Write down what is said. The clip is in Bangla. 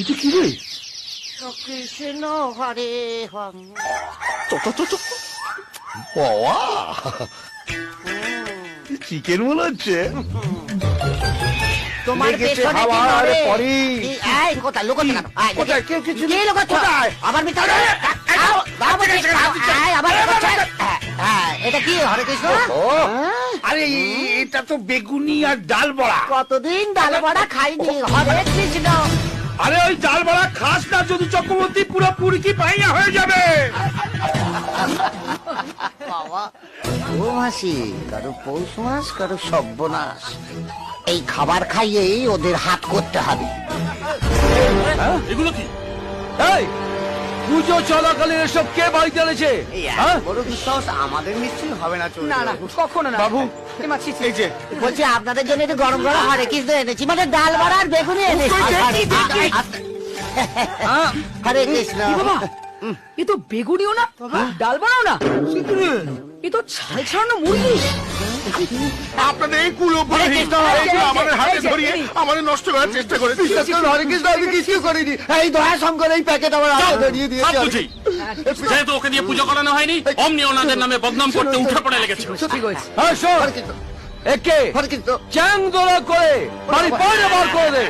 এটা কি রে? কৃষ্ণ হরে বাবা! চিকেন মনে হচ্ছে তোমার লেগেছে পেছনে কি আরে পরি। এই, কোথায়? লুকোচ্ছ কোথায়? কেউ কিছু নেই। কোথায়? আবার আয়, আবার হ্যাঁ, হ্যাঁ, এটা কি হরে কৃষ্ণ? হ্যাঁ? আরে এটা তো বেগুনি আর ডাল বড়া। কতদিন ডাল বড়া খাইনি? হরে কৃষ্ণ। আরে ওই জাল বড়া খাস না যদি চক্রবর্তী পুরো পুরকি পাইয়া হয়ে যাবে। ও মাসি কারও পৌষ মাস কারও সর্বনাশ এই খাবার খাইয়েই ওদের হাত করতে হবে। এগুলো কি? এই পুজো চলাকালীন এসব কে বাড়িতে এনেছে? হ্যাঁ? বড় দুঃসাহস আমাদের নিশ্চয়ই হবে না চলবে না না কখনো না। বাবু এমা, ছি, ছি। এই যে। বলছি আপনাদের জন্য একটু গরম গরম হরে কৃষ্ণ এনেছি। মানে ডাল বড়া আর বেগুনি এনেছি। হরে কৃষ্ণ। কি বাবা? এ তো বেগুনিও না ডাল বানাও না। এ তো ছাল ছাড়ানো মুরগি। আপনাদের এই কুলো আমাদের হাতে ধরিয়ে আমাদের নষ্ট করার চেষ্টা করে আমি কিছু করিনি। এই দয়া শঙ্কর এই প্যাকেট আমার হাতে ধরিয়ে দিয়েছে। যেহেতু ওকে দিয়ে পুজো করানো হয়নি অমনি ওনাদের নামে বদনাম করতে উঠে পড়ে লেগেছে। ঠিক হয়েছে হ্যাঁ শোন। একে চ্যাং দোলা করে বাড়ি বাইরে বার করে দে।